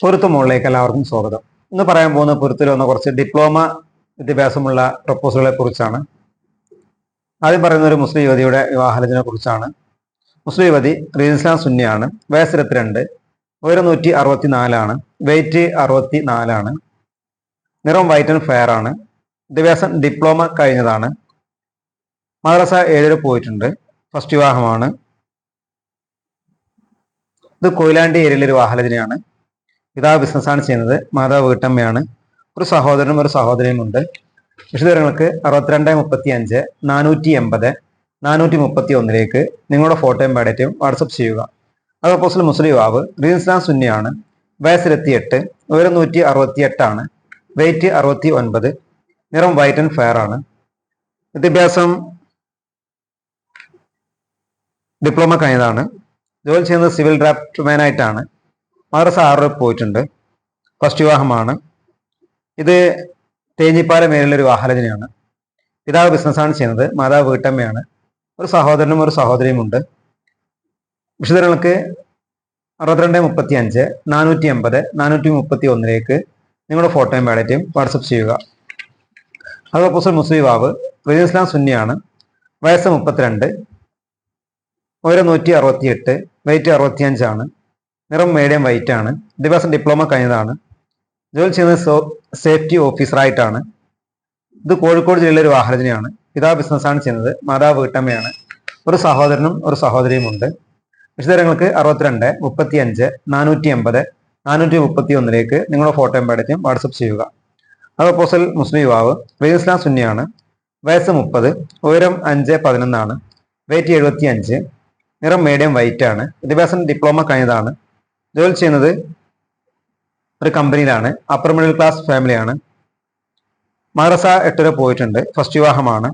പൊരുത്ത മുകളിലേക്ക് എല്ലാവർക്കും സ്വാഗതം. ഇന്ന് പറയാൻ പോകുന്ന പൊരുത്തിൽ വന്ന കുറച്ച് ഡിപ്ലോമ വിദ്യാഭ്യാസമുള്ള പ്രപ്പോസലുകളെ കുറിച്ചാണ് ആദ്യം പറയുന്ന ഒരു മുസ്ലിം യുവതിയുടെ വിവാഹാലോചനയെ കുറിച്ചാണ് മുസ്ലിം യുവതി റീൻസ്ലാം സുന്നിയാണ്. വയസ്സ് ഇരുപത്തിരണ്ട് ഉയരം നൂറ്റി അറുപത്തി നാലാണ് വെയിറ്റ് അറുപത്തി നാലാണ് നിറം വൈറ്റ് ആൻഡ് ഫെയർ ആണ് വിദ്യാഭ്യാസം ഡിപ്ലോമ കഴിഞ്ഞതാണ്. മദ്രസ ഏഴര പോയിട്ടുണ്ട് ഫസ്റ്റ് വിവാഹമാണ്. ഇത് കൊയിലാണ്ടി ഏരിയയിലെ ഒരു വാഹനത്തിനെയാണ് പിതാവ് ബിസിനസ്സാണ് ചെയ്യുന്നത്. മാതാവ് വീട്ടമ്മയാണ്. ഒരു സഹോദരനും ഒരു സഹോദരിയും ഉണ്ട്. വിശദവിവരങ്ങൾക്ക് അറുപത്തിരണ്ട് മുപ്പത്തി അഞ്ച് നാനൂറ്റി എൺപത് നാനൂറ്റി മുപ്പത്തി ഒന്നിലേക്ക് നിങ്ങളുടെ ഫോട്ടോയും ബയോഡേറ്റയും വാട്സപ്പ് ചെയ്യുക. അതോപ്പോസിൽ മുസ്ലിം യുവാവ് റീൻസ്ലാം സുന്നിയാണ്. വയസ്സിലെത്തിയെട്ട് ഉയരം നൂറ്റി അറുപത്തി എട്ടാണ് വെയിറ്റ് അറുപത്തി ഒൻപത് നിറം വൈറ്റ് ആൻഡ് ഫെയർ ആണ്. വിദ്യാഭ്യാസം ഡിപ്ലോമ കഴിഞ്ഞതാണ്. ജോലി ചെയ്യുന്നത് സിവിൽ ഡ്രാഫ്റ്റ്മാൻ ആയിട്ടാണ് മദ്രസ ആറ് പോയിട്ടുണ്ട്. ഫസ്റ്റ് വിവാഹമാണ്. ഇത് തേഞ്ഞിപ്പാല മേലിലൊരു വാഹനജനയാണ് പിതാവ് ബിസിനസ്സാണ് ചെയ്യുന്നത്. മാതാവ് വീട്ടമ്മയാണ്. ഒരു സഹോദരനും ഒരു സഹോദരിയും ഉണ്ട്. വിശദങ്ങൾക്ക് അറുപത്തിരണ്ട് മുപ്പത്തി അഞ്ച് നാനൂറ്റി എൺപത് നാനൂറ്റി മുപ്പത്തി ഒന്നിലേക്ക് നിങ്ങളുടെ ഫോട്ടോയും ബാലറ്റും വാട്സപ്പ് ചെയ്യുക. അതോപ്പോസിൽ മുസ്ലിം യുവാവ് റീൻ ഇസ്ലാം സുന്നിയാണ്. വയസ്സ് മുപ്പത്തിരണ്ട് ഉയരം നൂറ്റി അറുപത്തി എട്ട് വെയിറ്റ് അറുപത്തിയഞ്ചാണ്. നിറം മീഡിയം വൈറ്റ് ആണ്. ദിവസം ഡിപ്ലോമ കഴിഞ്ഞതാണ്. ജോലി ചെയ്യുന്നത് സേഫ്റ്റി ഓഫീസറായിട്ടാണ് ഇത് കോഴിക്കോട് ജില്ലയിലെ ഒരു വാഹനജനയാണ് പിതാവ് ബിസിനസ്സാണ് ചെയ്യുന്നത്. മാതാവ് വീട്ടമ്മയാണ്. ഒരു സഹോദരനും ഒരു സഹോദരിയും ഉണ്ട്. വിശദങ്ങൾക്ക് അറുപത്തിരണ്ട് മുപ്പത്തി അഞ്ച് നാനൂറ്റി എൺപത് നാനൂറ്റി മുപ്പത്തി ഒന്നിലേക്ക് നിങ്ങളുടെ ഫോട്ടോയും പാടറ്റും വാട്സപ്പ് ചെയ്യുക അതോപ്പോസൽ മുസ്ലിം യുവാവ് റീസ്ലാം സുന്നിയാണ്. വയസ്സ് മുപ്പത് ഉയരം അഞ്ച് പതിനൊന്നാണ്. വെയിറ്റ് എഴുപത്തി അഞ്ച് നിറം മീഡിയം വൈറ്റ് ആണ്. വിദ്യാഭ്യാസം ഡിപ്ലോമ കഴിഞ്ഞതാണ്. ജോലി ചെയ്യുന്നത് ഒരു കമ്പനിയിലാണ്. അപ്പർ മിഡിൽ ക്ലാസ് ഫാമിലിയാണ് മദ്രസ എട്ടര പോയിട്ടുണ്ട്. ഫസ്റ്റ് വിവാഹമാണ്.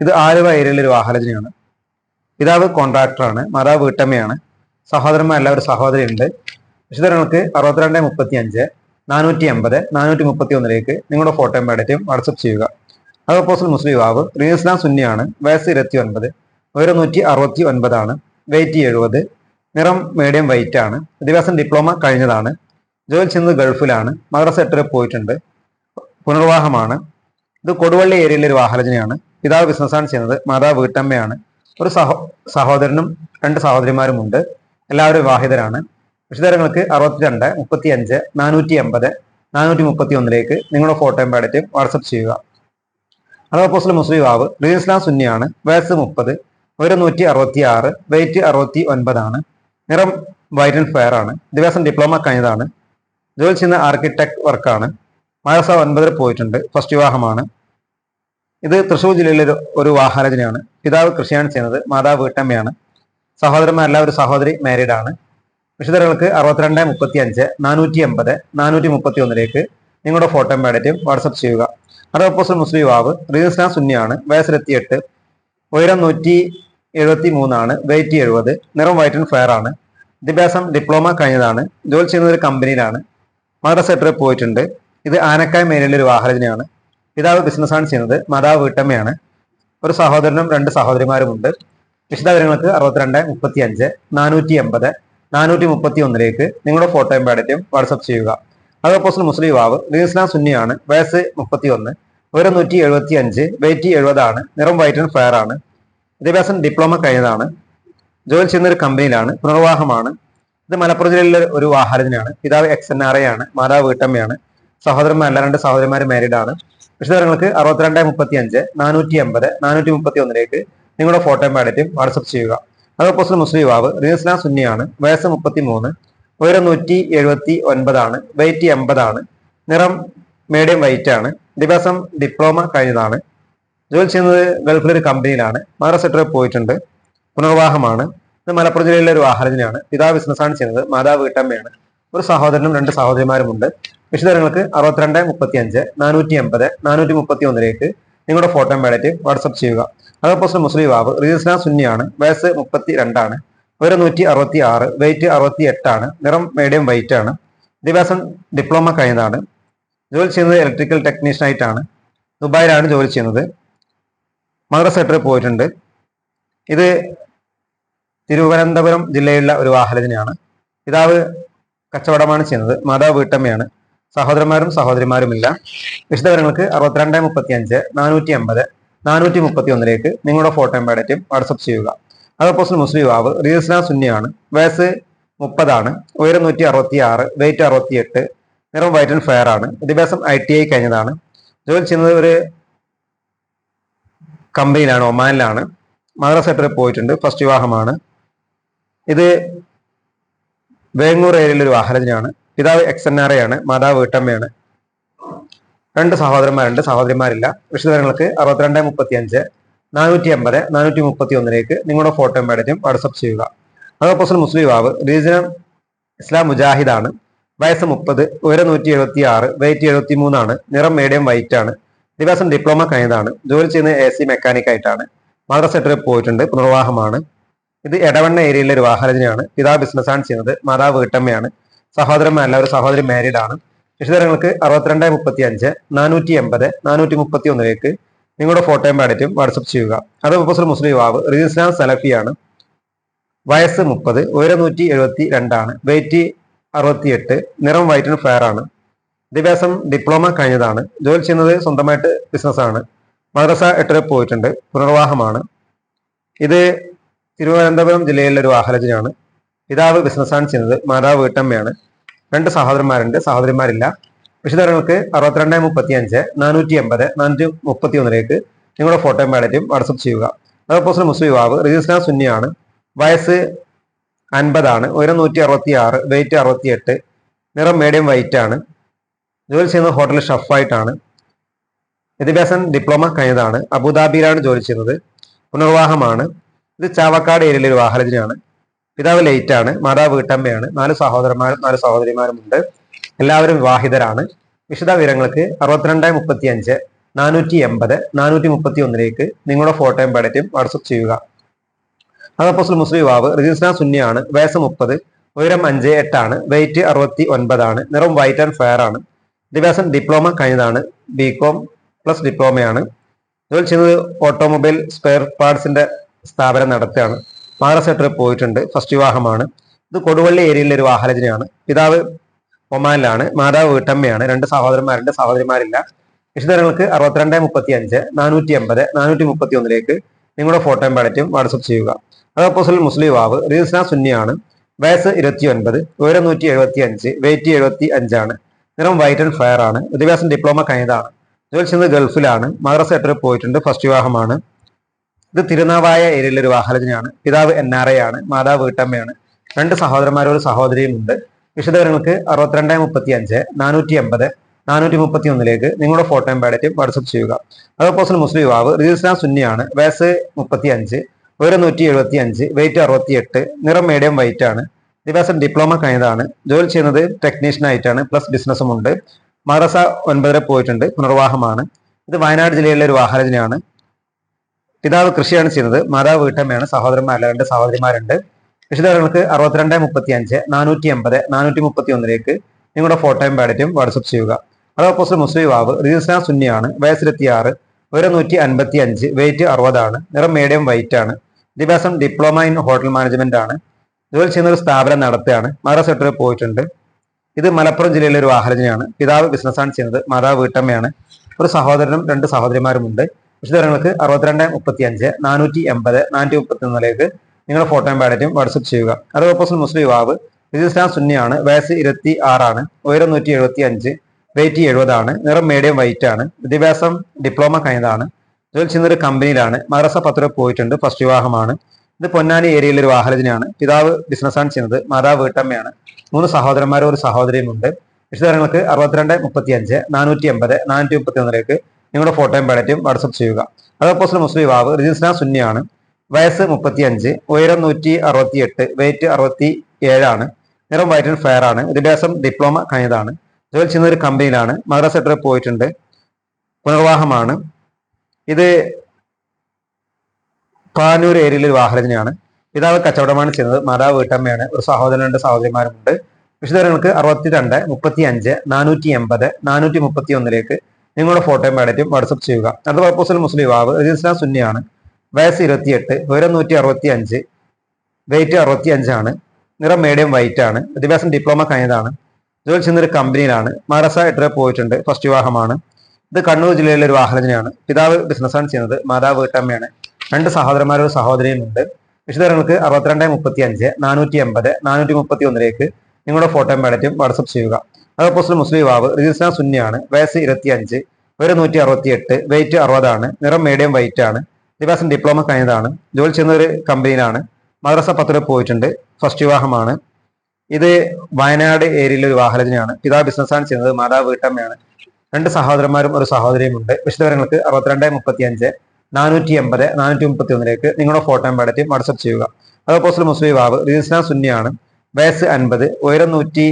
ഇത് ആലുവ ഏരിയയിലെ ഒരു വാഹനജനയാണ്. പിതാവ് കോൺട്രാക്ടറാണ് മാതാവ് വീട്ടമ്മയാണ്. സഹോദരന്മാർ എല്ലാവരും സഹോദരിയുണ്ട്. വിശദങ്ങൾക്ക് അറുപത്തിരണ്ട് മുപ്പത്തി അഞ്ച് നാനൂറ്റി എൺപത് നാനൂറ്റി മുപ്പത്തി ഒന്നിലേക്ക് നിങ്ങളുടെ ഫോട്ടോയും ബയോഡേറ്റയും വാട്സപ്പ് ചെയ്യുക അതോപ്പോസിൽ മുസ്ലിം യുവാവ് റീസ്ലാം സുന്നിയാണ് വയസ്സ് ഇരുപത്തി ഒൻപത് ഉയരം നൂറ്റി അറുപത്തി ഒൻപതാണ് വെയിറ്റ് എഴുപത്. നിറം മീഡിയം വൈറ്റ് ആണ്. വിദ്യാഭ്യാസം ഡിപ്ലോമ കഴിഞ്ഞതാണ്. ജോലി ചെയ്യുന്നത് ഗൾഫിലാണ്. മദ്രസ എട്ടര പോയിട്ടുണ്ട്. പുനർവാഹമാണ് ഇത് കൊടുവള്ളി ഏരിയയിലെ ഒരു വാഹനജനയാണ്. പിതാവ് ബിസിനസ്സാണ് ചെയ്യുന്നത്. മാതാവ് വീട്ടമ്മയാണ്. ഒരു സഹോ സഹോദരനും രണ്ട് സഹോദരിമാരുമുണ്ട്. എല്ലാവരും വിവാഹിതരാണ്. വിശദങ്ങൾക്ക് അറുപത്തിരണ്ട് മുപ്പത്തി അഞ്ച് നാനൂറ്റി എൺപത് നാനൂറ്റി മുപ്പത്തി ഒന്നിലേക്ക് നിങ്ങളുടെ ഫോട്ടോയും ബാഡറ്റും വാട്സപ്പ് ചെയ്യുക അതോപ്പോസിൽ മുസ്ലിം വാവ് റീസ്ലാം സുന്നിയാണ്. വയസ്സ് മുപ്പത്. ഉയരം നൂറ്റി അറുപത്തി ആറ് വെയിറ്റ് അറുപത്തി ഒൻപതാണ് നിറം വൈറ്റ് ആൻഡ് ഫെയർ ആണ്. ദിവസം ഡിപ്ലോമ കഴിഞ്ഞതാണ്. ജോലി ചെയ്യുന്ന ആർക്കിടെക്ട് വർക്കാണ് മഴസ ഒൻപതിൽ പോയിട്ടുണ്ട്. ഫസ്റ്റ് വിവാഹമാണ്. ഇത് തൃശ്ശൂർ ജില്ലയിലെ ഒരു- വാഹാരചനയാണ് പിതാവ് കൃഷിയാണ് ചെയ്യുന്നത്. മാതാവ് വീട്ടമ്മയാണ്. സഹോദരന്മാരെല്ലാം ഒരു സഹോദരി മാരീഡ് ആണ്. വിശദങ്ങൾക്ക് അറുപത്തിരണ്ട് മുപ്പത്തി അഞ്ച് നാനൂറ്റി എൺപത് നാനൂറ്റി മുപ്പത്തി ഒന്നിലേക്ക് നിങ്ങളുടെ ഫോട്ടോ മേഡറ്റും വാട്സപ്പ് ചെയ്യുക അതോപ്പോസിൽ മുസ്ലിം യുവാവ്. റീസ്ലാം സുന്നിയാണ്. വയസ്സിലെത്തിയെട്ട്. ഉയരം നൂറ്റി എഴുപത്തി മൂന്നാണ് വെയിറ്റ് എഴുപത് നിറം വൈറ്റ് ആൻഡ് ഫെയർ ആണ്. വിദ്യാഭ്യാസം ഡിപ്ലോമ കഴിഞ്ഞതാണ് ജോലി ചെയ്യുന്ന ഒരു കമ്പനിയിലാണ് മദർ എട്ടിൽ പോയിട്ടുണ്ട്. ഇത് ആനക്കായ് മേനയിലെ ഒരു വാഹനജനയാണ് പിതാവ് ബിസിനസ്സാണ് ചെയ്യുന്നത് മാതാവ് വീട്ടമ്മയാണ്. ഒരു സഹോദരനും രണ്ട് സഹോദരിമാരുമുണ്ട്. വിശദവിവരങ്ങൾക്ക് അറുപത്തിരണ്ട് മുപ്പത്തി അഞ്ച് നാനൂറ്റി എൺപത് നാനൂറ്റി മുപ്പത്തി ഒന്നിലേക്ക് നിങ്ങളുടെ ഫോട്ടോയും ബാഡറ്റും വാട്സപ്പ് ചെയ്യുക അതോപ്പോസിൽ മുസ്ലിം യുവാവ് റീസ്ലാം സുന്നിയാണ് വയസ്സ് മുപ്പത്തി ഒന്ന് ഒരു നൂറ്റി എഴുപത്തി അഞ്ച് വെയിറ്റ് എഴുപതാണ് നിറം വൈറ്റ് ആൻഡ് ഫെയർ ആണ്. വിദ്യാഭ്യാസം ഡിപ്ലോമ കഴിഞ്ഞതാണ്. ജോലി ചെയ്യുന്ന ഒരു കമ്പനിയിലാണ് പുനർവാഹമാണ് ഇത് മലപ്പുറം ജില്ലയിലെ ഒരു വാഹനത്തിനാണ് പിതാവ് എക്സ് എൻ ആർ എ ആണ്. മാതാവ് വീട്ടമ്മയാണ്. സഹോദരന്മാർ അല്ല രണ്ട് സഹോദരന്മാർ മാരീഡ് ആണ്. വിശദവിവരങ്ങൾക്ക് അറുപത്തിരണ്ട് മുപ്പത്തി അഞ്ച് നാനൂറ്റി അമ്പത് നാനൂറ്റി മുപ്പത്തി ഒന്നിലേക്ക് നിങ്ങളുടെ ഫോട്ടോയും ബാഡറ്റും വാട്സപ്പ് ചെയ്യുക അതോപ്പോസിൽ മുസ്ലിം യുവാവ് റീസ്ലാം സുന്നിയാണ്. വയസ്സ് മുപ്പത്തി മൂന്ന് ഉയരം നൂറ്റി എഴുപത്തി ഒൻപതാണ് വെയിറ്റ് എൺപതാണ് നിറം മീഡിയം വൈറ്റ് ആണ്. ദിവസം ഡിപ്ലോമ കഴിഞ്ഞതാണ്. ജോലി ചെയ്യുന്നത് ഗൾഫിലെ ഒരു കമ്പനിയിലാണ്. മദ്രസ സെക്ടറിൽ പോയിട്ടുണ്ട്. പുനർവാഹമാണ് ഇത് മലപ്പുറം ജില്ലയിലെ ഒരു വാഹനത്തിനാണ് പിതാവ് ബിസിനസ്സാണ് ചെയ്യുന്നത്. മാതാവ് വീട്ടമ്മയാണ്. ഒരു സഹോദരനും രണ്ട് സഹോദരിമാരുമുണ്ട്. വിശദങ്ങൾക്ക് അറുപത്തിരണ്ട് മുപ്പത്തി അഞ്ച് നാനൂറ്റി എൺപത് നാനൂറ്റി മുപ്പത്തി ഒന്നിലേക്ക് നിങ്ങളുടെ ഫോട്ടോ ബാലറ്റ് വാട്സപ്പ് ചെയ്യുക അതോപ്പോസിൽ മുസ്ലിം യുവാവ് റീസ്ലാം സുന്നിയാണ്. വയസ്സ് മുപ്പത്തി രണ്ടാണ് ഒരു നൂറ്റി അറുപത്തി ആറ് വെയിറ്റ് അറുപത്തി എട്ടാണ് നിറം മീഡിയം വൈറ്റ് ആണ്. വിദ്യാഭ്യാസം ഡിപ്ലോമ കഴിഞ്ഞതാണ്. ജോലി ചെയ്യുന്നത് ഇലക്ട്രിക്കൽ ടെക്നീഷ്യൻ ആയിട്ടാണ്. ദുബായിലാണ് ജോലി ചെയ്യുന്നത്. മദ്രസ സെക്ടറിൽ പോയിട്ടുണ്ട്. ഇത് തിരുവനന്തപുരം ജില്ലയിലുള്ള ഒരു വാഹനത്തിനാണ് പിതാവ് കച്ചവടമാണ് ചെയ്യുന്നത്. മാതാവ് വീട്ടമ്മയാണ്. സഹോദരന്മാരും സഹോദരിമാരുമില്ല. വിശദവിവരങ്ങൾക്ക് അറുപത്തിരണ്ട് മുപ്പത്തി അഞ്ച് നാനൂറ്റി അമ്പത് നാനൂറ്റി മുപ്പത്തി ഒന്നിലേക്ക് നിങ്ങളുടെ ഫോട്ടോയും ബയോഡേറ്റയും വാട്സപ്പ് ചെയ്യുക. അതപ്പോൾ മുസ്ലിം യുവാവ് റീസ്ലാം സുന്നിയാണ്. വയസ്സ് മുപ്പതാണ്. ഉയരം നൂറ്റി അറുപത്തി ആറ് വെയിറ്റ് അറുപത്തി എട്ട് നിറം വൈറ്റ് ആൻഡ് ഫെയർ ആണ്. വിദ്യാഭ്യാസം ഐ ടി ഐ കഴിഞ്ഞതാണ്. ജോലി ചെയ്യുന്നത് ഒരു കമ്പനിയിലാണ് ഒമാനിലാണ്. മദ്രസ സെക്ടറിൽ പോയിട്ടുണ്ട് ഫസ്റ്റ് വിവാഹമാണ്. ഇത് വേങ്ങൂർ ഏരിയയിലെ ഒരു വാഹനജനാണ് പിതാവ് എക്സ് എൻ ആർ ആണ് മാതാവ് വീട്ടമ്മയാണ്. രണ്ട് സഹോദരന്മാരുണ്ട് സഹോദരിമാരില്ല. വിശദവിവരങ്ങൾക്ക് അറുപത്തിരണ്ട് മുപ്പത്തി അഞ്ച് നാനൂറ്റി അമ്പത് നാനൂറ്റി മുപ്പത്തി ഒന്നിലേക്ക് നിങ്ങളുടെ ഫോട്ടോ ബയോഡേറ്റയും വാട്സപ്പ് ചെയ്യുക. അതോപ്പോസിൽ മുസ്ലിം യുവാവ് റീജിയൻ ഇസ്ലാം മുജാഹിദാണ്. വയസ്സ് മുപ്പത് ഉയരം നൂറ്റി എഴുപത്തി ആറ് വെയിറ്റ് എഴുപത്തി മൂന്നാണ് നിറം മീഡിയം വൈറ്റ് ആണ്. ദിവസം ഡിപ്ലോമ കഴിഞ്ഞതാണ്. ജോലി ചെയ്യുന്നത് എ സി മെക്കാനിക് ആയിട്ടാണ്. മദ്രസ സെറ്ററിൽ പോയിട്ടുണ്ട്. പുനർവാഹമാണ് ഇത് എടവണ്ണ ഏരിയയിലെ ഒരു വാഹനജനാണ് പിതാവ് ബിസിനസ്സാണ് ചെയ്യുന്നത്. മാതാവ് വീട്ടമ്മയാണ്. സഹോദരന്മാരല്ല ഒരു സഹോദരി മാരീഡ് ആണ്. വിശദങ്ങൾക്ക് അറുപത്തിരണ്ട് മുപ്പത്തി അഞ്ച് നാനൂറ്റി എൺപത് നാനൂറ്റി മുപ്പത്തി ഒന്നിലേക്ക് നിങ്ങളുടെ ഫോട്ടോയും പാടിറ്റും വാട്സപ്പ് ചെയ്യുക. അത് പ്രൊഫസർ മുസ്ലിം യുവാവ്. റിജിസ്ലാം സലഫിയാണ് വയസ്സ് മുപ്പത് ഉയരം നൂറ്റി എഴുപത്തി രണ്ടാണ് വെയിറ്റ് അറുപത്തിയെട്ട്. നിറം വൈറ്റിന് ഫെയർ ആണ്. വിദ്യാഭ്യാസം ഡിപ്ലോമ കഴിഞ്ഞതാണ്. ജോലി ചെയ്യുന്നത് സ്വന്തമായിട്ട് ബിസിനസ്സാണ് മദ്രസ എട്ടര പോയിട്ടുണ്ട്. പുനർവാഹമാണ് ഇത് തിരുവനന്തപുരം ജില്ലയിലെ ഒരു വാഹലജനാണ് പിതാവ് ബിസിനസ്സാണ് ചെയ്യുന്നത്. മാതാവ് വീട്ടമ്മയാണ്. രണ്ട് സഹോദരന്മാരുണ്ട്. സഹോദരിമാരില്ല. വിശദങ്ങൾക്ക് അറുപത്തിരണ്ട് മുപ്പത്തി അഞ്ച് നാനൂറ്റി എൺപത് നാനൂറ്റി മുപ്പത്തി ഒന്നിലേക്ക് നിങ്ങളുടെ ഫോട്ടോയും ബാലറ്റും വാട്സപ്പ് ചെയ്യുക അതോപ്പോസിന് മുസ്ലിം യുവാവ് റിജിസ്ലാം സുന്നിയാണ്. വയസ്സ് അൻപതാണ്. ഉയരം നൂറ്റി അറുപത്തി ആറ് വെയിറ്റ് അറുപത്തി എട്ട് നിറം മീഡിയം വൈറ്റ് ആണ്. ജോലി ചെയ്യുന്നത് ഹോട്ടൽ ഷെഫായിട്ടാണ്. വിദ്യാഭ്യാസം ഡിപ്ലോമ കഴിഞ്ഞതാണ്. അബുദാബിയിലാണ് ജോലി ചെയ്യുന്നത്. പുനർവാഹമാണ് ഇത് ചാവക്കാട് ഏരിയയിലെ ഒരു വാഹനജനാണ് പിതാവ് ലേറ്റ് ആണ്. മാതാവ് വീട്ടമ്മയാണ്. നാല് സഹോദരന്മാരും നാല് സഹോദരിമാരുമുണ്ട് എല്ലാവരും വിവാഹിതരാണ്. വിശദ വിവരങ്ങൾക്ക് അറുപത്തിരണ്ട് മുപ്പത്തി അഞ്ച് നാനൂറ്റി എൺപത് നാനൂറ്റി മുപ്പത്തി ഒന്നിലേക്ക് നിങ്ങളുടെ ഫോട്ടോയും ബഡറ്റും വാട്സപ്പ് ചെയ്യുക. അതപ്പോൾ മുസ്ലിം യുവാവ് റിജിസ്ന സുന്നിയാണ്. വയസ്സ് മുപ്പത് ഉയരം അഞ്ച് എട്ടാണ്. വെയിറ്റ് അറുപത്തി ഒൻപതാണ് നിറം വൈറ്റ് ആൻഡ് ഫെയർ ആണ്. വിദ്യാഭ്യാസം ഡിപ്ലോമ കഴിഞ്ഞതാണ്. ബി കോം പ്ലസ് ഡിപ്ലോമയാണ്. ജോലി ചെയ്യുന്നത് ഓട്ടോമൊബൈൽ സ്പെയർ പാർട്സിന്റെ സ്ഥാപനം നടത്തുകയാണ്. മഹാരാഷ്ട്രയിൽ പോയിട്ടുണ്ട്. ഫസ്റ്റ് വിവാഹമാണ്. ഇത് കൊടുവള്ളി ഏരിയയിലെ ഒരു വാഹനജനയാണ് പിതാവ് ഒമാനിലാണ്. മാതാവ് വീട്ടമ്മയാണ്. രണ്ട് സഹോദരന്മാരുണ്ട് സഹോദരിമാരില്ല. വിശദങ്ങൾക്ക് അറുപത്തിരണ്ട് മുപ്പത്തി അഞ്ച് നാനൂറ്റി അമ്പത് നാനൂറ്റി മുപ്പത്തി ഒന്നിലേക്ക് നിങ്ങളുടെ ഫോട്ടോയും ബാലറ്റും വാട്സപ്പ് ചെയ്യുക. അതോപ്പോസിൽ മുസ്ലിം വാവ് റീസ്ന സുന്നിയാണ്. വയസ്സ് ഇരുപത്തി ഒൻപത് ഉയരം നൂറ്റി എഴുപത്തി അഞ്ച് വെയിറ്റ് എഴുപത്തി അഞ്ചാണ് നിറം വൈറ്റ് ആൻഡ് ഫയർ ആണ്. വിദ്യാഭ്യാസം ഡിപ്ലോമ കഴിഞ്ഞതാണ്. ജോലി ചെയ്യുന്നത് ഗൾഫിലാണ്. മദ്രസ എട്ടർ പോയിട്ടുണ്ട്. ഫസ്റ്റ് വിവാഹമാണ്. ഇത് തിരുനാവായ ഏരിയയിലെ ഒരു വാഹനജനാണ് പിതാവ് എൻ ആർ ഐ ആണ്. മാതാവ് വീട്ടമ്മയാണ്. രണ്ട് സഹോദരന്മാരും ഒരു സഹോദരിയും ഉണ്ട്. വിശദവരങ്ങൾക്ക് അറുപത്തിരണ്ട് മുപ്പത്തി അഞ്ച് നാനൂറ്റി എൺപത് നാനൂറ്റി മുപ്പത്തി ഒന്നിലേക്ക് നിങ്ങളുടെ ഫോട്ടോയും ബാഡറ്റും വാട്സപ്പ് ചെയ്യുക അതോപ്പോസിൽ മുസ്ലിം യുവാവ് റിജിസ്ലാം സുന്നിയാണ് വയസ്സ് മുപ്പത്തി അഞ്ച് ഉയരം നൂറ്റി എഴുപത്തി അഞ്ച് വെയിറ്റ് അറുപത്തി എട്ട് നിറം മീഡിയം വൈറ്റ് ആണ്. വിദ്യാഭ്യാസം ഡിപ്ലോമ കഴിഞ്ഞതാണ്. ജോലി ചെയ്യുന്നത് ടെക്നീഷ്യൻ ആയിട്ടാണ്. പ്ലസ് ബിസിനസ്സും ഉണ്ട്. മദ്രസ ഒൻപതര പോയിട്ടുണ്ട്. പുനർവാഹമാണ്. ഇത് വയനാട് ജില്ലയിലെ ഒരു വാഹനജനാണ് പിതാവ് കൃഷിയാണ് ചെയ്യുന്നത്. മാതാവ് വീട്ടമ്മയാണ്. സഹോദരന്മാരല്ല രണ്ട് സഹോദരിമാരുണ്ട്. വിശദങ്ങൾക്ക് അറുപത്തിരണ്ട് മുപ്പത്തി അഞ്ച് നാനൂറ്റി എൺപത് നാനൂറ്റി മുപ്പത്തി ഒന്നിലേക്ക് നിങ്ങളുടെ ഫോട്ടോയും ബാഡറ്റും വാട്സപ്പ് ചെയ്യുക. അതോ പോസ്റ്റ് മുസ്ലിം യുവാവ് റിജിസ്ലാം സുന്നിയാണ് വയസ്സിലെത്തി ആറ് ഉയരം നൂറ്റി അൻപത്തി അഞ്ച് വെയിറ്റ് അറുപതാണ് നിറം മീഡിയം വൈറ്റ് ആണ്. വിദ്യാഭ്യാസം ഡിപ്ലോമ ഇൻ ഹോട്ടൽ മാനേജ്മെന്റ് ആണ്. ജോലി ചെയ്യുന്ന ഒരു സ്ഥാപനം നടത്തുകയാണ്. മദ്രാസ് സെക്ടറിൽ പോയിട്ടുണ്ട്. ഇത് മലപ്പുറം ജില്ലയിലെ ഒരു വാഹനജനാണ് പിതാവ് ബിസിനസ്സാണ് ചെയ്യുന്നത്. മാതാവ് വീട്ടമ്മയാണ്. ഒരു സഹോദരനും രണ്ട് സഹോദരിമാരുമുണ്ട്. വിശദവിവരങ്ങൾക്ക് അറുപത്തിരണ്ട് മുപ്പത്തി അഞ്ച് നാനൂറ്റി എൺപത് നാനൂറ്റി മുപ്പത്തി ഒന്നിലേക്ക് നിങ്ങളുടെ ഫോട്ടോയും ബാഡറ്റും വാട്സപ്പ് ചെയ്യുക. അറുപത് പെർസെന്റ് മുസ്ലിം യുവാവ് രജിസ്ട്രാൻ സുന്നിയാണ്. വയസ്സ് ഇരുപത്തി ആറാണ്. ഉയരം നൂറ്റി എഴുപത്തി അഞ്ച് വെയിറ്റ് എഴുപതാണ്. നിറം മീഡിയം വൈറ്റ് ആണ്. വിദ്യാഭ്യാസം ഡിപ്ലോമ കഴിഞ്ഞതാണ്. ജോലി ചെയ്യുന്ന ഒരു കമ്പനിയിലാണ് മദ്രസ പത്ര പോയിട്ടുണ്ട്. ഫസ്റ്റ് വിവാഹമാണ്. ഇത് പൊന്നാനി ഏരിയയിലെ ഒരു വാഹനജനാണ് പിതാവ് ബിസിനസ്സാണ് ചെയ്യുന്നത് മാതാവ് വീട്ടമ്മയാണ്. മൂന്ന് സഹോദരന്മാരും ഒരു സഹോദരിയും ഉണ്ട്. വിശദങ്ങൾക്ക് അറുപത്തിരണ്ട് മുപ്പത്തി അഞ്ച് നാനൂറ്റി എൺപത് നാനൂറ്റി മുപ്പത്തി ഒന്നിലേക്ക് നിങ്ങളുടെ ഫോട്ടോയും ബാലറ്റും വാട്സപ്പ് ചെയ്യുക അതോപ്പോസിൽ മുസ്ലിം യുവാവ് റിജിസ്ന സുന്നിയാണ്. വയസ്സ് മുപ്പത്തി അഞ്ച് ഉയരം നൂറ്റി അറുപത്തി എട്ട് വെയിറ്റ് അറുപത്തി ഏഴാണ് നിറം വൈറ്റ് ഫെയർ ആണ്. വിദ്യാഭ്യാസം ഡിപ്ലോമ കഴിഞ്ഞതാണ്. ജോലി ചെയ്യുന്ന ഒരു കമ്പനിയിലാണ് മദ്രാസ് സെക്ടറിൽ പോയിട്ടുണ്ട്? പുനർവാഹമാണ്. ഇത് പാനൂർ ഏരിയയിൽ ഒരു വാഹനജനാണ് പിതാവ് കച്ചവടമാണ് ചെയ്യുന്നത്. മാതാവ് വീട്ടമ്മയാണ്. ഒരു സഹോദരൻ രണ്ട് സഹോദരിമാരുമുണ്ട്. വിശദങ്ങൾക്ക് അറുപത്തിരണ്ട് മുപ്പത്തി അഞ്ച് നാനൂറ്റി എൺപത് നാനൂറ്റി മുപ്പത്തി ഒന്നിലേക്ക് നിങ്ങളുടെ ഫോട്ടോയും ബാലറ്റും വാട്സപ്പ് ചെയ്യുക. അത് പ്രപ്പോസൽ മുസ്ലിം യുവാവ് രജിസ്ട്രാൻ സുന്നിയാണ്. വയസ്സ് ഇരുപത്തിയെട്ട് ഉയരം നൂറ്റി അറുപത്തി അഞ്ച് വെയിറ്റ് അറുപത്തി അഞ്ചാണ് നിറം മീഡിയം വൈറ്റ് ആണ്. വിദ്യാഭ്യാസം ഡിപ്ലോമ കഴിഞ്ഞതാണ്. ജോലി ചെയ്യുന്ന ഒരു കമ്പനിയിലാണ് മാരസ എട്ടര പോയിട്ടുണ്ട്. ഫസ്റ്റ് വിവാഹമാണ്. ഇത് കണ്ണൂർ ജില്ലയിലെ ഒരു വാഹനജനാണ് പിതാവ് ബിസിനസ്സാണ് ചെയ്യുന്നത്. മാതാവ് വീട്ടമ്മയാണ്. രണ്ട് സഹോദരന്മാരും ഒരു സഹോദരിയും ഉണ്ട്. വിശദങ്ങൾക്ക് അറുപത്തിരണ്ട് മുപ്പത്തി അഞ്ച് നാനൂറ്റി എൺപത് നാനൂറ്റി മുപ്പത്തി ഒന്നിലേക്ക് നിങ്ങളുടെ ഫോട്ടോയും ബാലറ്റും വാട്സപ്പ് ചെയ്യുക. അതപ്പോൾ മുസ്ലിം വാവ് രജിസ്ട്രാൻ സുന്നിയാണ്. വയസ്സ് ഇരുപത്തി അഞ്ച് ഒരു നൂറ്റി അറുപത്തി എട്ട് വെയിറ്റ് അറുപതാണ് നിറം മീഡിയം വൈറ്റ് ആണ് വിദ്യാഭ്യാസം ഡിപ്ലോമ കഴിഞ്ഞതാണ് ജോലി ചെയ്യുന്ന ഒരു കമ്പനിയിലാണ് മദ്രസ പത്ര പോയിട്ടുണ്ട് ഫസ്റ്റ് വിവാഹമാണ്. ഇത് വയനാട് ഏരിയയിലെ ഒരു വാഹനജനാണ് പിതാവ് ബിസിനസ്സാണ് ചെയ്യുന്നത് മാതാവ് വീട്ടമ്മയാണ്. രണ്ട് സഹോദരന്മാരും ഒരു സഹോദരിയും ഉണ്ട്. വിശദവിവരങ്ങൾക്ക് അറുപത്തിരണ്ട് മുപ്പത്തി അഞ്ച് നാനൂറ്റി എൺപത് നാനൂറ്റി മുപ്പത്തി ഒന്നിലേക്ക് നിങ്ങളുടെ ഫോട്ടോയും ബാലറ്റും വാട്സപ്പ് ചെയ്യുക. പോസ്റ്റൽ മുസ്ലിം ബാബ് റിജിസ്ലാം സുന്നിയാണ്. വയസ്സ് അൻപത് ഉയരം നൂറ്റി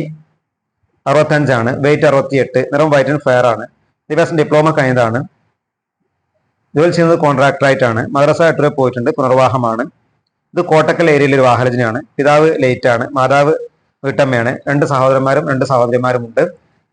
അറുപത്തഞ്ചാണ്. വെയിറ്റ് അറുപത്തിയെട്ട് നിറം വൈറ്റ് ആൻഡ് ഫെയർ ആണ്. വിദ്യാഭ്യാസം ഡിപ്ലോമ കഴിഞ്ഞതാണ്. ജോലി ചെയ്യുന്നത് കോൺട്രാക്ടറായിട്ടാണ് മദ്രസ എട്ടുവരെ പോയിട്ടുണ്ട് പുനർവാഹമാണ് ഇത് കോട്ടക്കൽ ഏരിയയിലെ ഒരു വാഹനജനാണ് പിതാവ് ലേറ്റ് ആണ് മാതാവ് വീട്ടമ്മയാണ്. രണ്ട് സഹോദരന്മാരും രണ്ട് സഹോദരിമാരും ഉണ്ട്.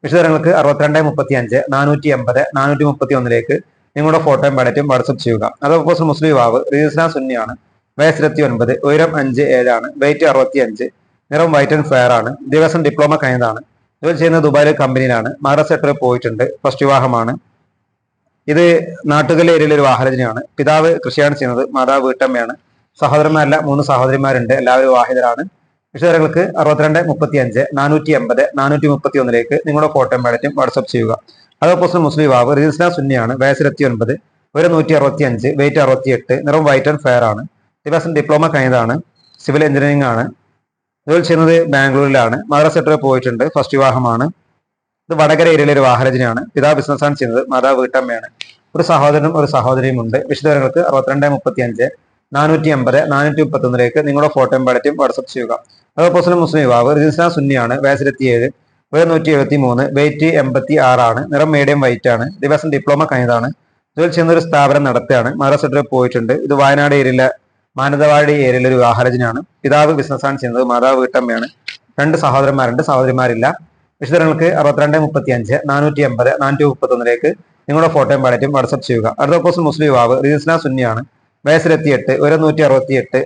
വിശദങ്ങൾക്ക് അറുപത്തിരണ്ട് മുപ്പത്തി അഞ്ച് നാനൂറ്റി എൺപത് നാനൂറ്റി മുപ്പത്തി ഒന്നിലേക്ക് നിങ്ങളുടെ ഫോട്ടോയും പടറ്റും വാട്സപ്പ് ചെയ്യുക. അതോപ്പോസ് മുസ്ലിം യുവാവ് റിജിസ്ലാം സുന്നിയാണ്. വയസ്സ് ഇരുപത്തി ഒൻപത് ഉയരം അഞ്ച് ഏഴാണ് വെയിറ്റ് അറുപത്തി അഞ്ച് നിറം വൈറ്റ് ആൻഡ് ഫെയർ ആണ്. ദിവസം ഡിപ്ലോമ കഴിഞ്ഞതാണ്. ജോലി ചെയ്യുന്ന ദുബായിലെ കമ്പനിയിലാണ് മഹാരാഷ്ട്ര പോയിട്ടുണ്ട്. ഫസ്റ്റ് വിവാഹമാണ്. ഇത് നാട്ടുകൽ ഏരിയയിലെ ഒരു വാഹനജനാണ് പിതാവ് കൃഷിയാണ് ചെയ്യുന്നത്. മാതാവ് വീട്ടമ്മയാണ്. സഹോദരന്മാരല്ല മൂന്ന് സഹോദരിമാരുണ്ട്. എല്ലാവരും വാഹിതരാണ് വിശദങ്ങൾക്ക് അറുപത്തിരണ്ട് മുപ്പത്തി അഞ്ച് നാനൂറ്റി എൺപത് നാനൂറ്റി മുപ്പത്തി ഒന്നിലേക്ക് നിങ്ങളുടെ ഫോട്ടോയും ബാലറ്റും വാട്സപ്പ് ചെയ്യുക. അതോപ്പോസ് മുസ്ലിം വാവ് റിജിസ്ന സുന്നിയാണ്. വയസ്സ് ഇരുപത്തി ഒൻപത് ഒരു നൂറ്റി അറുപത്തി അഞ്ച് വെയിറ്റ് അറുപത്തി എട്ട് നിറം വൈറ്റ് ആൻഡ് ഫെയർ ആണ്. വിദ്യാഭ്യാസം ഡിപ്ലോമ കഴിഞ്ഞതാണ്. സിവിൽ എഞ്ചിനീയറിംഗ് ആണ്. ജോലി ചെയ്യുന്നത് ബാംഗ്ലൂരിലാണ്. മദ്രാസ പോയിട്ടുണ്ട്. ഫസ്റ്റ് വിവാഹമാണ്. ഇത് വടകര ഏരിയയിലെ ഒരു വാഹനജനാണ് പിതാവ് ബിസിനസ്സാണ് ചെയ്യുന്നത്. മാതാവ് വീട്ടമ്മയാണ്. ഒരു സഹോദരനും ഒരു സഹോദരിയും ഉണ്ട്. വിശദവിവരങ്ങൾക്ക് അറുപത്തിരണ്ട് മുപ്പത്തി അഞ്ച് നാനൂറ്റി അമ്പത് നാനൂറ്റി മുപ്പത്തി ഒന്നിലേക്ക് നിങ്ങളുടെ ഫോട്ടോയും ബാലറ്റും വാട്സപ്പ് ചെയ്യുക. അതോപ്പോസിലും മുസ്ലിം യുവാവ് റിജിസ്ന സുന്നിയാണ്. വയസ്സിലെത്തിയേഴ് ഒരു നൂറ്റി എഴുപത്തി മൂന്ന് വെയിറ്റ് എൺപത്തി ആറാണ് നിറം മീഡിയം വൈറ്റ് ആണ് ദിവസം ഡിപ്ലോമ കഴിഞ്ഞതാണ്. ജോലി ചെയ്യുന്ന സ്ഥാപനം നടത്തുകയാണ്. മഹാരാഷ്ട്രയിൽ പോയിട്ടുണ്ട്. ഇത് വയനാട് ഏരിയയിലെ മാനന്തവാടി ഏരിയയിലെ ഒരു ആഹാരജനാണ് പിതാവ് ബിസിനസ്സാണ് ചെയ്യുന്നത് മാതാവ് വീട്ടമ്മയാണ്. രണ്ട് സഹോദരന്മാരുണ്ട് സഹോദരിമാരില്ല. വിശദങ്ങൾക്ക് അറുപത്തിരണ്ട് മുപ്പത്തി അഞ്ച് നാനൂറ്റി എൺപത് നാനൂറ്റി മുപ്പത്തി ഒന്നിലേക്ക് നിങ്ങളുടെ ഫോട്ടോയും പാടറ്റും വാട്സപ്പ് ചെയ്യുക. അടുത്ത പോസ്റ്റ് മുസ്ലിം യുവാവ് റിജിസ്ലാം സുന്നിയാണ്. വയസ്സിലെത്തിയെട്ട് ഒരു നൂറ്റി അറുപത്തിയെട്ട്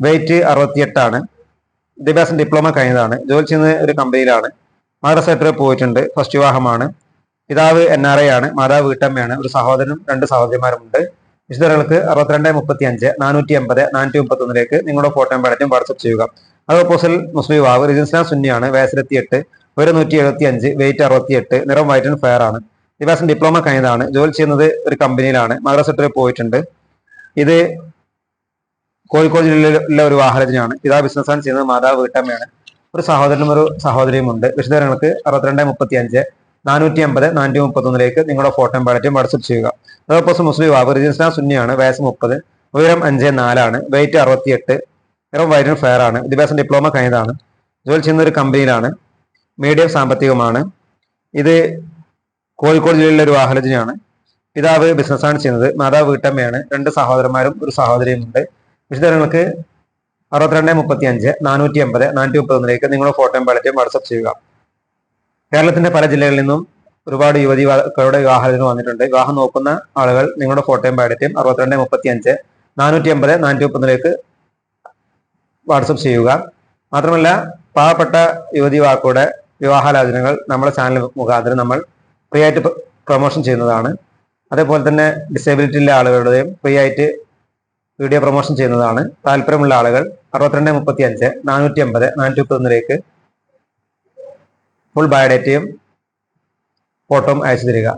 വെയിറ്റ് അറുപത്തിയെട്ടാണ്. വിദ്യാഭ്യാസം ഡിപ്ലോമ കഴിഞ്ഞതാണ്. ജോലി ചെയ്യുന്ന ഒരു കമ്പനിയിലാണ് മദ്രസ പോയിട്ടുണ്ട്. ഫസ്റ്റ് വിവാഹമാണ്. പിതാവ് എൻ ആർ ഐ ആണ്. മാതാവ് വീട്ടമ്മയാണ്. ഒരു സഹോദരനും രണ്ട് സഹോദരിമാരുമുണ്ട്. വിശദങ്ങൾക്ക് അറുപത്തിരണ്ട് മുപ്പത്തി അഞ്ച് നാനൂറ്റി അമ്പത് നാനൂറ്റി മുപ്പത്തി ഒന്നിലേക്ക് നിങ്ങളുടെ ഫോട്ടോയും ബാലറ്റും വാട്സപ്പ് ചെയ്യുക. അത് ഓപ്പോസിൽ മുസ്ലിം യുവാവ് റിജിസ്ലാം സുന്നിയാണ്. വയസ്സിലെത്തിയെട്ട് ഒരു നൂറ്റി എഴുപത്തി അഞ്ച് വെയിറ്റ് അറുപത്തിയെട്ട് നിറം വൈറ്റ് ആൻഡ് ഫെയർ ആണ്. വിദ്യാഭ്യാസം ഡിപ്ലോമ കഴിഞ്ഞതാണ്. ജോലി ചെയ്യുന്നത് ഒരു കമ്പനിയിലാണ് മദ്രസ പോയിട്ടുണ്ട്. ഇത് കോഴിക്കോട് ജില്ലയിലെ ഒരു വാഹനത്തിനാണ് പിതാ ബിസിനസ്സാണ് ചെയ്യുന്നത്. മാതാവ് വീട്ടമ്മയാണ്. ഒരു സഹോദരനും ഒരു സഹോദരിയും ഉണ്ട്. വിശദങ്ങൾക്ക് അറുപത്തിരണ്ട് മുപ്പത്തി അഞ്ച് നാനൂറ്റി അമ്പത് നാനൂറ്റി മുപ്പത്തി ഒന്നിലേക്ക് നിങ്ങളുടെ ഫോട്ടോയും ബാലറ്റും വാട്സപ്പ് ചെയ്യുക അതോപ്പോസ് മുസ്ലിം യുവാവ് രജിസ്ട്രാൻ സുന്നിയാണ്. വയസ്സ് മുപ്പത് ഉയരം അഞ്ച് നാലാണ് വെയിറ്റ് അറുപത്തിയെട്ട് ഇറം വയറിന് ഫെയർ ആണ്. വിദ്യാഭ്യാസം ഡിപ്ലോമ കഴിഞ്ഞതാണ്. ജോലി ചെയ്യുന്ന ഒരു കമ്പനിയിലാണ് മീഡിയം സാമ്പത്തികമാണ് ഇത് കോഴിക്കോട് ജില്ലയിലെ ഒരു വാഹനത്തിനാണ് പിതാവ് ബിസിനസ്സാണ് ചെയ്യുന്നത്. മാതാവ് വീട്ടമ്മയാണ്. രണ്ട് സഹോദരന്മാരും ഒരു സഹോദരിയും ഉണ്ട്. വിശദങ്ങൾക്ക് അറുപത്തിരണ്ട് മുപ്പത്തി അഞ്ച് നാനൂറ്റി എൺപത് നാനൂറ്റി മുപ്പത്തി ഒന്നിലേക്ക് നിങ്ങളുടെ ഫോട്ടോയും ബാലറ്റും വാട്സപ്പ് ചെയ്യുക. കേരളത്തിന്റെ പല ജില്ലകളിൽ നിന്നും ഒരുപാട് യുവതികളുടെ വിവാഹത്തിന് വന്നിട്ടുണ്ട്. വിവാഹം നോക്കുന്ന ആളുകൾ നിങ്ങളുടെ ഫോട്ടോയും ബാലറ്റും അറുപത്തിരണ്ട് മുപ്പത്തി അഞ്ച് നാനൂറ്റി അമ്പത് നാനൂറ്റി മുപ്പതിലേക്ക് വാട്സപ്പ് ചെയ്യുക. മാത്രമല്ല പാവപ്പെട്ട യുവതി യുവാക്കളുടെ വിവാഹാലോചനകൾ നമ്മുടെ ചാനൽ മുഖാന്തരം നമ്മൾ ഫ്രീ ആയിട്ട് പ്രൊമോഷൻ ചെയ്യുന്നതാണ്. അതേപോലെ തന്നെ ഡിസേബിലിറ്റി ഉള്ള ആളുകളുടെയും ഫ്രീ ആയിട്ട് വീഡിയോ പ്രൊമോഷൻ ചെയ്യുന്നതാണ്. താല്പര്യമുള്ള ആളുകൾ അറുപത്തിരണ്ട് മുപ്പത്തി അഞ്ച് നാനൂറ്റി അമ്പത് നാനൂറ്റി മുപ്പത്തി ഒന്നിലേക്ക് ഫുൾ ബയോഡേറ്റയും ഫോട്ടോയും അയച്ചു തരിക.